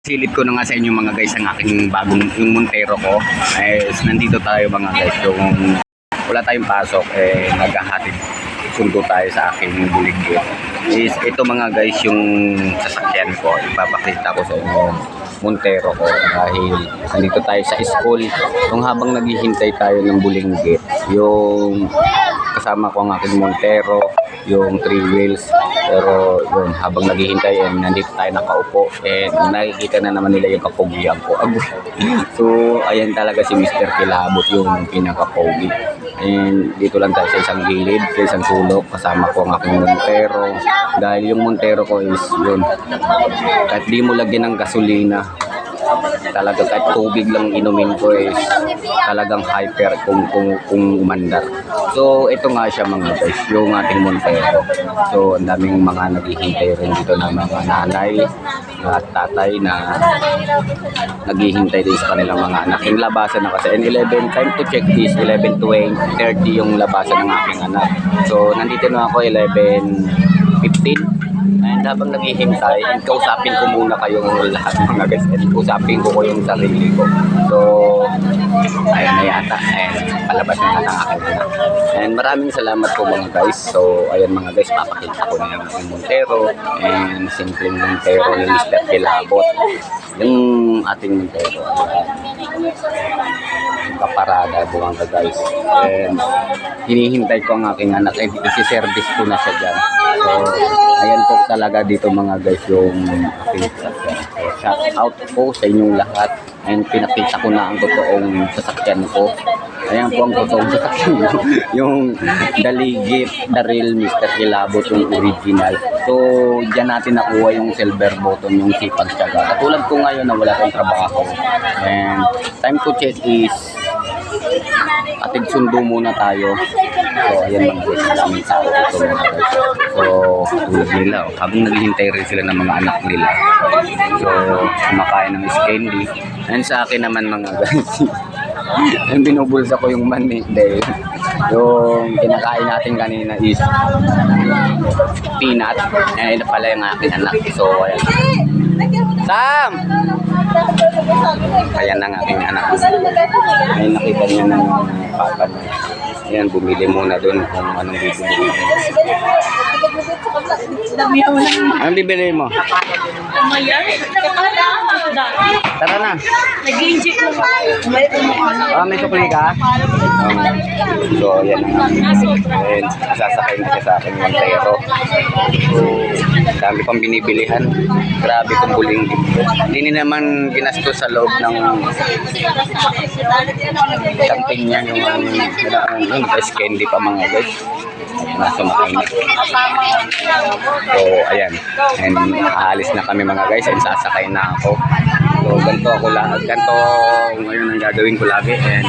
Silip ko na nga sa inyo mga guys ang aking bagong yung Montero ko. Eh, nandito tayo mga guys yung wala tayong pasok eh naghahatid sundo tayo sa aking buligid. Is ito mga guys yung sasakyan ko. Ipapakita ko sa inyo Montero ko dahil nandito tayo sa school. Yung habang naghihintay tayo ng bulinggit, yung kasama ko ang aking Montero, yung three wheels. Pero yun, habang naghihintay, eh, nandito tayo nakaupo. Eh, nakikita na naman nila yung kapogian ko. So, ayan talaga si Mr. Kilabot yung pinaka-pogi. And dito lang tayo sa isang gilid, sa isang sulok. Kasama ko ang aking Montero. Dahil yung Montero ko is yun. Kahit di mo lagyan ng gasolina, talaga kahit tubig lang inumin ko is talagang hyper kung kung kung umandar. So ito nga siya mga guys, yung ating Montero. So ang daming mga naghihintay rin dito na mga nanay at tatay na naghihintay din sa kanilang mga anak. Yung labasan na kasi and 11 time to check is 11 to 30 yung labasan ng aking anak. So nandito na ako 11 15 And habang naghihintay, and kausapin ko muna kayong lahat mga guys. And kausapin ko ko yung sarili ko. So, ayun na yata. And palabas na yata ang aking anak. And maraming salamat po mga guys. So, ayun mga guys, papakita ko na yung aking Montero. And simpleng Montero ni Mr. Kilabot. Yung ating Montero. Kaparada buwang ka guys. And hinihintay ko ang aking anak. And isi-service ko na siya dyan. So, ayan po talaga dito mga guys yung aking sasakyan. Shout out po sa inyong lahat. And pinakita ko na ang totoong sasakyan ko. Ayan po ang totoong sasakyan ko. yung Daligit, the real Mr. Kilabot, yung original. So, dyan natin nakuha yung silver button, yung sipag tiyaga. Katulad ko ngayon na wala tayong trabaho. And time to check is atig sundo muna tayo. So, ayan mga guys, daming tao dito mga guys. So, tulad nila, oh, habang naghihintay rin sila ng mga anak nila. So, kumakain ng candy. And sa akin naman mga guys, yung binubulsa ko yung mani dahil yung kinakain natin kanina is peanut. Eh, ito pala yung aking anak. So, ayan. Sam! Ayan ang aking anak. Ay, nakita niya ng papa niya. Ayan, bumili muna doon kung anong bibili mo. Anong bibili mo? Tara na. Nag-inject mo. May Ah, may sukli ka? So, yan na nga. And sasakay na siya sa akin yung. So, dami pang binibilihan. Grabe kong buling Hindi naman ginastos sa loob ng isang pinya yung yung, yung guys, candy pa mga guys. Nasa makain So, ayan. And aalis na kami mga guys and sasakay na ako. Ganito ako lang. Ganito ngayon ang gagawin ko lagi. And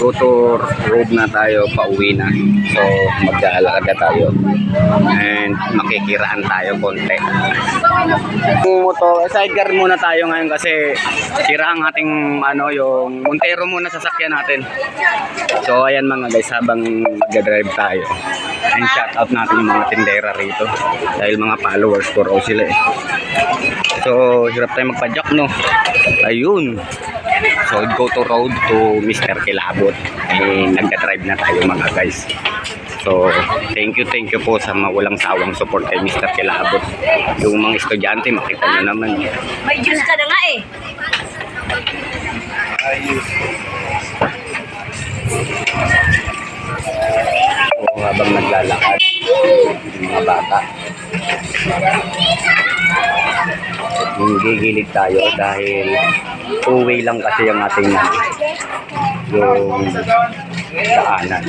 go to road na tayo, pauwi na. So, magdaalakad na tayo. And makikiraan tayo konti. Moto, sidecar muna tayo ngayon kasi sira ang ating ano, yung Montero muna sasakyan natin. So, ayan mga guys, habang mag-drive tayo. And shout out natin mga tindera rito. Dahil mga followers ko raw sila eh. So, hirap tayo magpa-jack, no? Ayun. So, go to road to Mr. Kilabot. Eh, nagda-drive na tayo mga guys. So, thank you, thank you po sa mga walang sawang support kay Mr. Kilabot. Yung mga estudyante, makita nyo naman. May juice ka na nga eh. O habang naglalakad, yung mga bata. Gigilid tayo dahil two-way lang kasi yung ating yung daanan.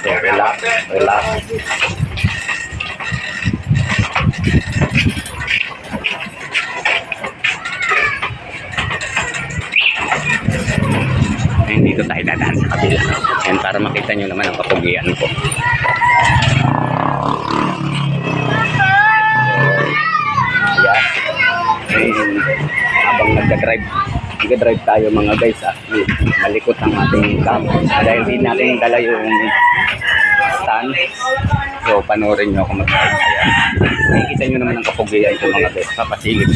So, relax, relax. Ayun, dito tayo dadaan sa kabila. Yan, para makita nyo naman ang kapugian ko. Ayun, habang nagda-drive, nagda-drive tayo mga guys, ah, malikot ang ating cam. Dahil hindi natin dala yung stand. So, panoorin nyo ako mag-drive. Nakikita nyo naman ang kapugian ko mga guys. Papasilip.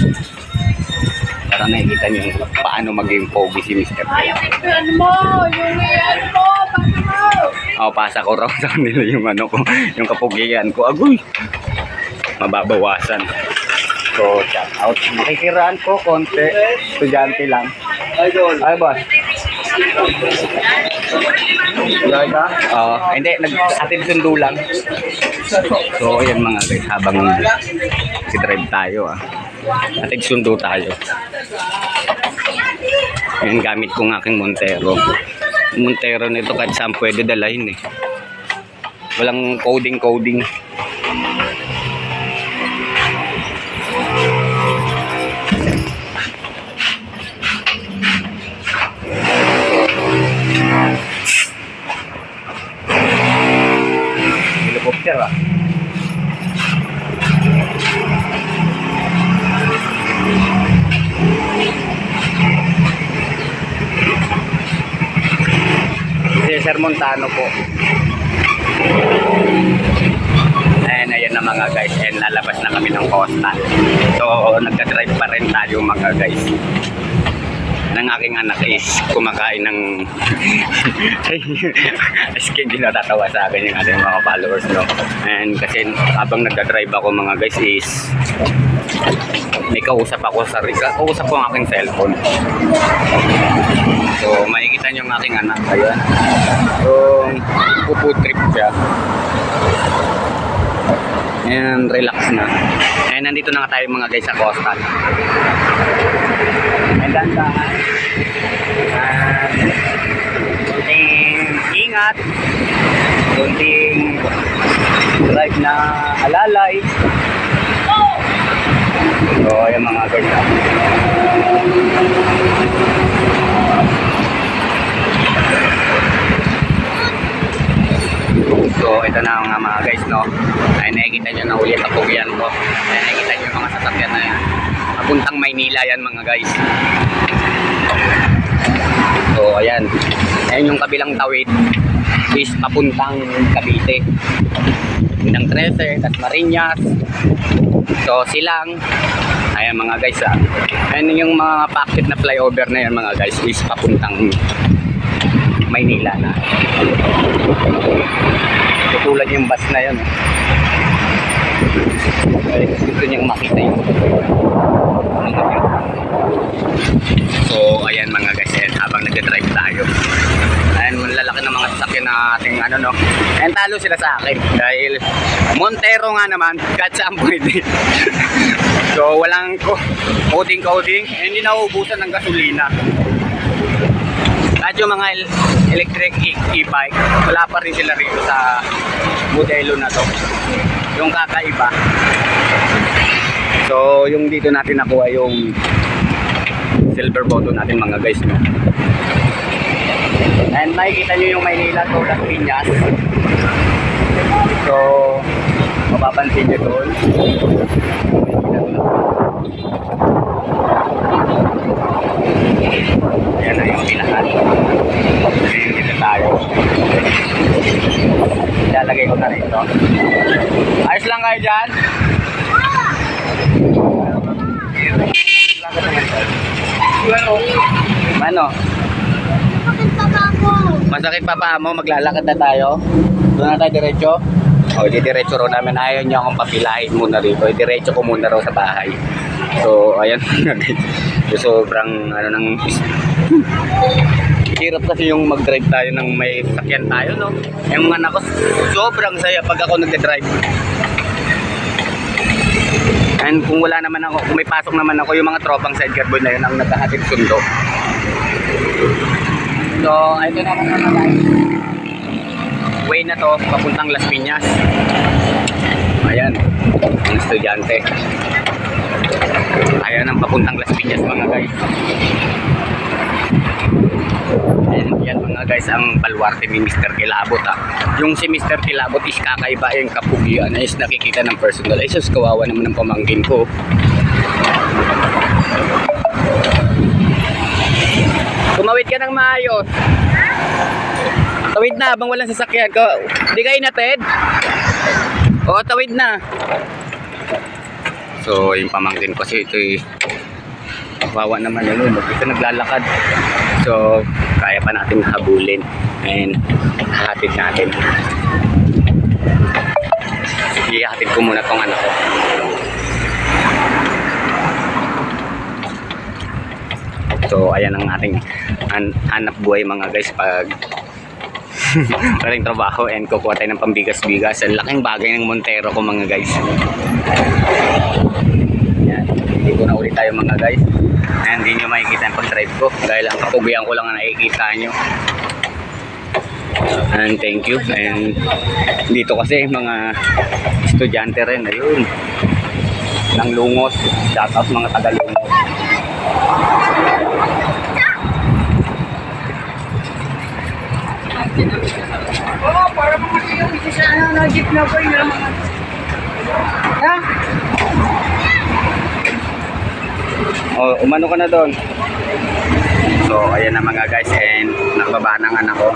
para nakikita niyo paano maging pogi si Mr. Kaya. Ano mo? Yung yan mo! Oh, pasa ko raw sa kanila yung ano ko, yung kapugian ko. Agoy! Mababawasan. So, shout out. Makikiraan ko konti. Estudyante lang. Ay, boss. Yoy ka? Oo. hindi, nag-atid sundo lang. So, ayan mga guys, habang si-drive tayo ah. Atid sundo tayo. Ayan, gamit ko ng aking Montero. Montero nito kahit saan pwede dalahin eh. Walang coding-coding. Montano po. Ayan, ayan na mga guys. And lalabas na kami ng coastal. So, nagka-drive pa rin tayo mga guys. Ng aking anak is kumakain ng Askin din natatawa sa akin yung ating mga followers no. And kasi habang nagda-drive ako mga guys is may kausap ako sa kausap ko ang aking cellphone. Niyo ang aking anak. Ayan. So, pupu trip siya. And relax na. And nandito na nga tayo mga guys sa Costa. And dandahan. And kunting ingat. Kunting drive na alalay. So, ayan mga guys. So, ito na nga mga guys, no? Ay, nakikita nyo na uli ang kapugian ko. Ay, nakikita yung mga sasakyan na yan. Papuntang Maynila yan mga guys. So, ayan. Ayan yung kabilang tawid is papuntang Cavite. Pinang 13, Tasmariñas. So, silang. Ayan mga guys, ah. Ayan yung mga packet na flyover na yan mga guys is papuntang Maynila na. Tutulad yung bus na yun. Ay, gusto niyang makita yun. So, ayan mga guys, ayan, habang nag-drive tayo. Ayan, malalaki ng mga sasakyan na ating ano no. Ayan, talo sila sa akin dahil Montero nga naman, kahit saan pwede. so, walang coding-coding, hindi nauubusan ng gasolina. At yung mga electric e- e-bike, wala pa rin sila rito sa modelo na to. Yung kakaiba. So, yung dito natin nakuha yung silver bottle natin mga guys. No? And makikita nyo yung Maynila to Las Piñas. So, mapapansin nyo doon. Ayan na yung pilahan. Tayo. Ilalagay ko na rito. Ayos lang kayo dyan? Ano? Masakit pa pa mo, maglalakad na tayo. Doon na tayo diretso. O, di diretso raw namin. Ayaw niya akong papilahin muna rito. Eh, Diretso ko muna raw sa bahay. So, ayan. so, sobrang, ano nang... Hirap kasi yung mag-drive tayo ng may sakyan tayo, no? Yung anak ko, sobrang saya pag ako nag-drive. And kung wala naman ako, kung may pasok naman ako, yung mga tropang sidecar boy na yun ang naghahatid sundo. So, ito na mga guys. Way na to, papuntang Las Piñas. Ayan, ang estudyante. Ayan ang papuntang Las Piñas mga guys. Ayan, yan mga guys ang baluarte ni Mr. Kilabot ah. Yung si Mr. Kilabot is kakaiba yung kapugian is nakikita ng personal. Ay kawawa naman ng pamangkin ko. Tumawid ka ng maayos. Tawid na habang walang sasakyan ko. Di ka inatid? Oo, tawid na. So, yung pamangkin kasi ito eh, Wawa naman yun. Mag-isa naglalakad. So, kaya pa natin habulin. And hatid natin. Sige, hatid ko muna tong ano ko. So, ayan ang ating han- hanap buhay mga guys pag walang trabaho and kukuha tayo ng pambigas-bigas. Ang laking bagay ng Montero ko mga guys. Yan. Ko na ulit tayo mga guys. And hindi nyo makikita yung pag-drive ko. Dahil ang kapugian ko lang ang nakikita nyo. And thank you. And dito kasi mga estudyante rin. Ayun. Nang lungos. Shout out mga taga-lungos. Oo, para mga yung isa sa ano, no, jeep na po yung mga... O, umano ka na doon. So, ayan na mga guys. And nakababa ng anak ko.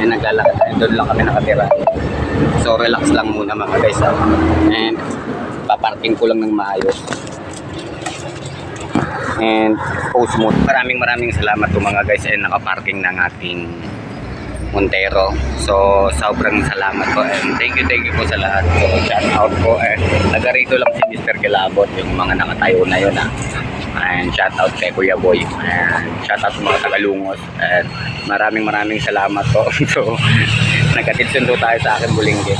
And naglalakad tayo. Doon lang kami nakatira. So, relax lang muna mga guys. ah. And paparking ko lang ng maayos. And post mo. Maraming maraming salamat po mga guys. And nakaparking ng ating Montero. So, sobrang salamat po. And thank you, thank you po sa lahat. So, shout out po. And taga rito lang si Mr. Kilabot. Yung mga nakatayo na yun ah. And shout out kay Kuya Boy. And shout out sa mga tagalungos. And maraming maraming salamat po. so, nagkatid sundo tayo sa akin bulinggi.